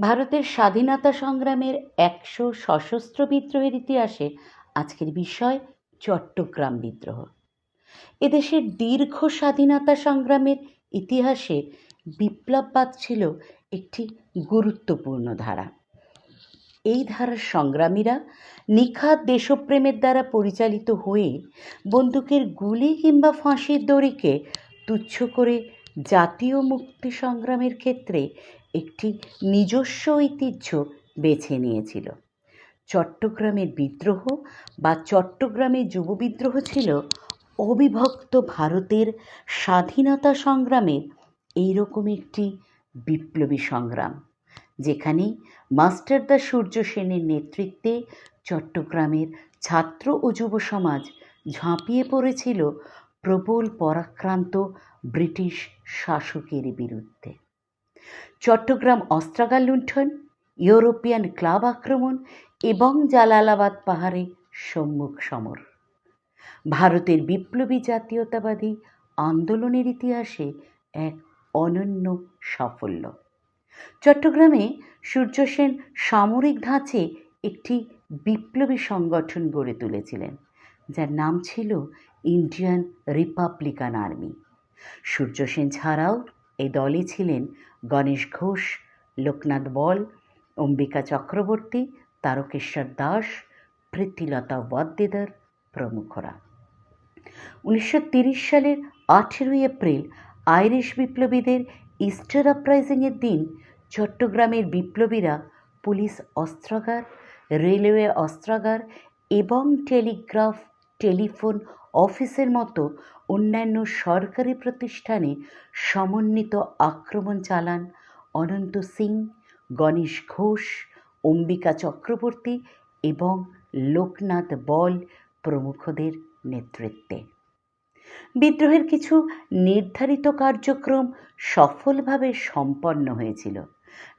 ভারতের স্বাধীনতা সংগ্রামের একশো সশস্ত্র বিদ্রোহের ইতিহাসে আজকের বিষয় চট্টগ্রাম বিদ্রোহ। এদেশের দীর্ঘ স্বাধীনতা সংগ্রামের ইতিহাসে বিপ্লববাদ ছিল একটি গুরুত্বপূর্ণ ধারা। এই ধারার সংগ্রামীরা নিখাদ দেশপ্রেমের দ্বারা পরিচালিত হয়ে বন্দুকের গুলি কিংবা ফাঁসির দড়িকে তুচ্ছ করে জাতীয় মুক্তি সংগ্রামের ক্ষেত্রে একটি নিজস্ব ঐতিহ্য বেছে নিয়েছিল। চট্টগ্রামের বিদ্রোহ বা চট্টগ্রামের যুব বিদ্রোহ ছিল অবিভক্ত ভারতের স্বাধীনতা সংগ্রামের এইরকম একটি বিপ্লবী সংগ্রাম, যেখানে মাস্টারদা সূর্য সেনের নেতৃত্বে চট্টগ্রামের ছাত্র ও যুব সমাজ ঝাঁপিয়ে পড়েছিল প্রবল পরাক্রান্ত ব্রিটিশ শাসকের বিরুদ্ধে। চট্টগ্রাম অস্ত্রাগার লুণ্ঠন, ইউরোপিয়ান ক্লাব আক্রমণ এবং জালালাবাদ পাহাড়ে সম্মুখ সমর। ভারতের বিপ্লবী জাতীয়তাবাদী আন্দোলনের ইতিহাসে এক অনন্য সাফল্য। চট্টগ্রামে সূর্যসেন সামরিক ধাঁচে একটি বিপ্লবী সংগঠন গড়ে তুলেছিলেন, যার নাম ছিল ইন্ডিয়ান রিপাবলিকান আর্মি। সূর্যসেন ছাড়াও এই দলে ছিলেন গণেশ ঘোষ, লোকনাথ বল, অম্বিকা চক্রবর্তী, তারকেশ্বর দাস, প্রীতিলতা ওয়াদ্দেদার প্রমুখরা। উনিশশো সালের আঠেরোই এপ্রিল আইরিশ বিপ্লবীদের ইস্টার আপরাইজিংয়ের দিন চট্টগ্রামের বিপ্লবীরা পুলিশ অস্ত্রাগার, রেলওয়ে অস্ত্রাগার এবং টেলিগ্রাফ টেলিফোন অফিসের মতো অন্যান্য সরকারি প্রতিষ্ঠানে সমন্বিত আক্রমণ চালান অনন্ত সিং, গণেশ ঘোষ, অম্বিকা চক্রবর্তী এবং লোকনাথ বল প্রমুখদের নেতৃত্বে। বিদ্রোহের কিছু নির্ধারিত কার্যক্রম সফলভাবে সম্পন্ন হয়েছিল।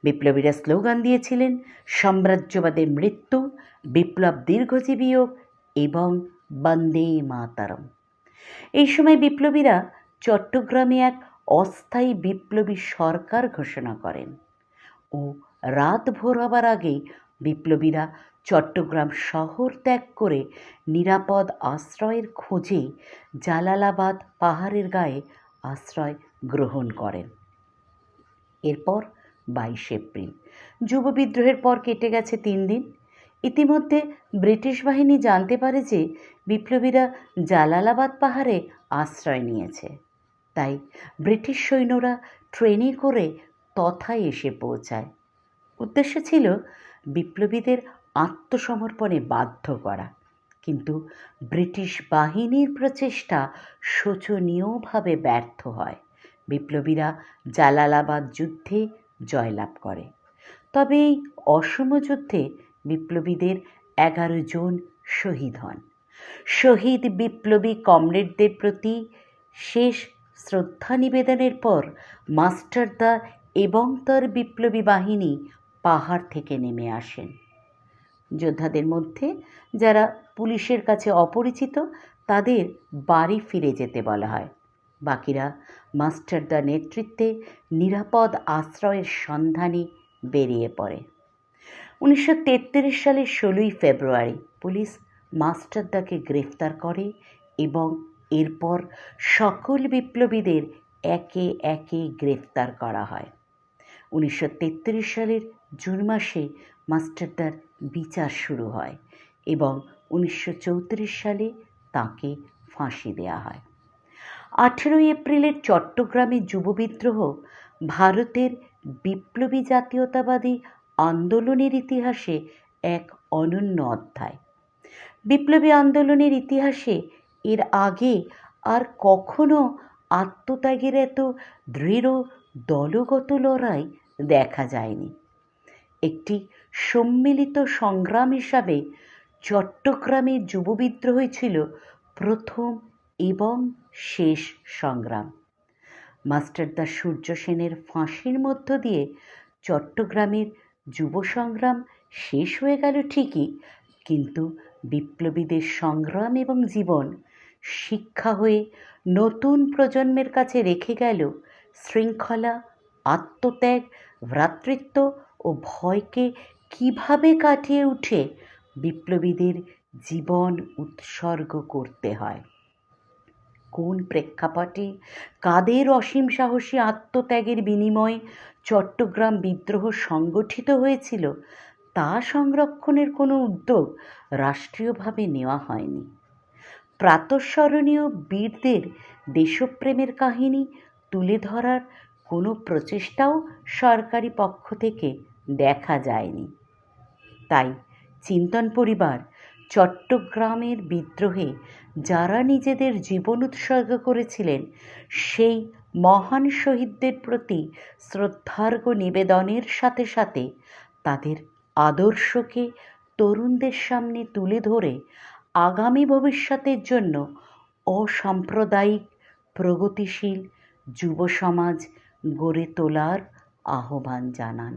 বিপ্লবীরা স্লোগান দিয়েছিলেন, সাম্রাজ্যবাদের মৃত্যু, বিপ্লব দীর্ঘজীবী হোক এবং বন্দে মাতারম। এই সময় বিপ্লবীরা চট্টগ্রামে এক অস্থায়ী বিপ্লবী সরকার ঘোষণা করেন ও রাত ভোর হবার আগেই বিপ্লবীরা চট্টগ্রাম শহর ত্যাগ করে নিরাপদ আশ্রয়ের খোঁজে জালালাবাদ পাহাড়ের গায়ে আশ্রয় গ্রহণ করেন। এরপর বাইশ এপ্রিল। যুব বিদ্রোহের পর কেটে গেছে তিন দিন। ইতিমধ্যে ব্রিটিশ বাহিনী জানতে পারে যে বিপ্লবীরা জালালাবাদ পাহাড়ে আশ্রয় নিয়েছে। তাই ব্রিটিশ সৈন্যরা ট্রেনে করে তথায় এসে পৌঁছায়। উদ্দেশ্য ছিল বিপ্লবীদের আত্মসমর্পণে বাধ্য করা। কিন্তু ব্রিটিশ বাহিনীর প্রচেষ্টা শোচনীয়ভাবে ব্যর্থ হয়। বিপ্লবীরা জালালাবাদ যুদ্ধে জয়লাভ করে। তবে এই অসম যুদ্ধে বিপ্লবীদের এগারো জন শহীদ হন। শহীদ বিপ্লবী কমরেডদের প্রতি শেষ শ্রদ্ধা নিবেদনের পর মাস্টারদা এবং তার বিপ্লবী বাহিনী পাহাড় থেকে নেমে আসেন। যোদ্ধাদের মধ্যে যারা পুলিশের কাছে অপরিচিত, তাদের বাড়ি ফিরে যেতে বলা হয়। বাকিরা মাস্টারদার নেতৃত্বে নিরাপদ আশ্রয়ের সন্ধানে বেরিয়ে পড়ে। উনিশশো তেত্রিশ সালের ষোলোই ফেব্রুয়ারি পুলিশ মাস্টারদাকে গ্রেফতার করে এবং এরপর সকল বিপ্লবীদের একে একে গ্রেফতার করা হয়। উনিশশো তেত্রিশ সালের জুন মাসে মাস্টারদার বিচার শুরু হয় এবং উনিশশো চৌত্রিশ সালে তাকে ফাঁসি দেওয়া হয়। আঠেরোই এপ্রিলের চট্টগ্রামে যুব বিদ্রোহ ভারতের বিপ্লবী জাতীয়তাবাদী আন্দোলনের ইতিহাসে এক অনন্য অধ্যায়। বিপ্লবী আন্দোলনের ইতিহাসে এর আগে আর কখনো আত্মত্যাগের এত দৃঢ় দলগত লড়াই দেখা যায়নি। একটি সম্মিলিত সংগ্রাম হিসাবে চট্টগ্রামের যুব বিদ্রোহ ছিল প্রথম এবং শেষ সংগ্রাম। মাস্টারদা সূর্য সেনের ফাঁসির মধ্য দিয়ে চট্টগ্রামের যুব সংগ্রাম শেষ হয়ে গেল ঠিকই, কিন্তু বিপ্লবীদের সংগ্রাম এবং জীবন, শিক্ষা হয়ে নতুন প্রজন্মের কাছে রেখে গেল শৃঙ্খলা, আত্মত্যাগ, ভ্রাতৃত্ব ও ভয়কে কীভাবে কাটিয়ে উঠে বিপ্লবীদের জীবন উৎসর্গ করতে হয়। কোন প্রেক্ষাপটে? কাদের অসীম সাহসী আত্মত্যাগের বিনিময়ে চট্টগ্রাম বিদ্রোহ সংগঠিত হয়েছিল? তা সংরক্ষণের কোনো উদ্যোগ রাষ্ট্রীয়ভাবে নেওয়া হয়নি। প্রাতঃস্মরণীয় বীরদের দেশপ্রেমের কাহিনী তুলে ধরার কোনো প্রচেষ্টাও সরকারি পক্ষ থেকে দেখা যায়নি। তাই চিন্তন পরিবার চট্টগ্রামের বিদ্রোহে যারা নিজেদের জীবন উৎসর্গ করেছিলেন, সেই মহান শহীদদের প্রতি শ্রদ্ধার্ঘ নিবেদনের সাথে সাথে তাদের আদর্শকে তরুণদের সামনে তুলে ধরে আগামী ভবিষ্যতের জন্য অসাম্প্রদায়িক, প্রগতিশীল যুব সমাজ গড়ে তোলার আহ্বান জানান।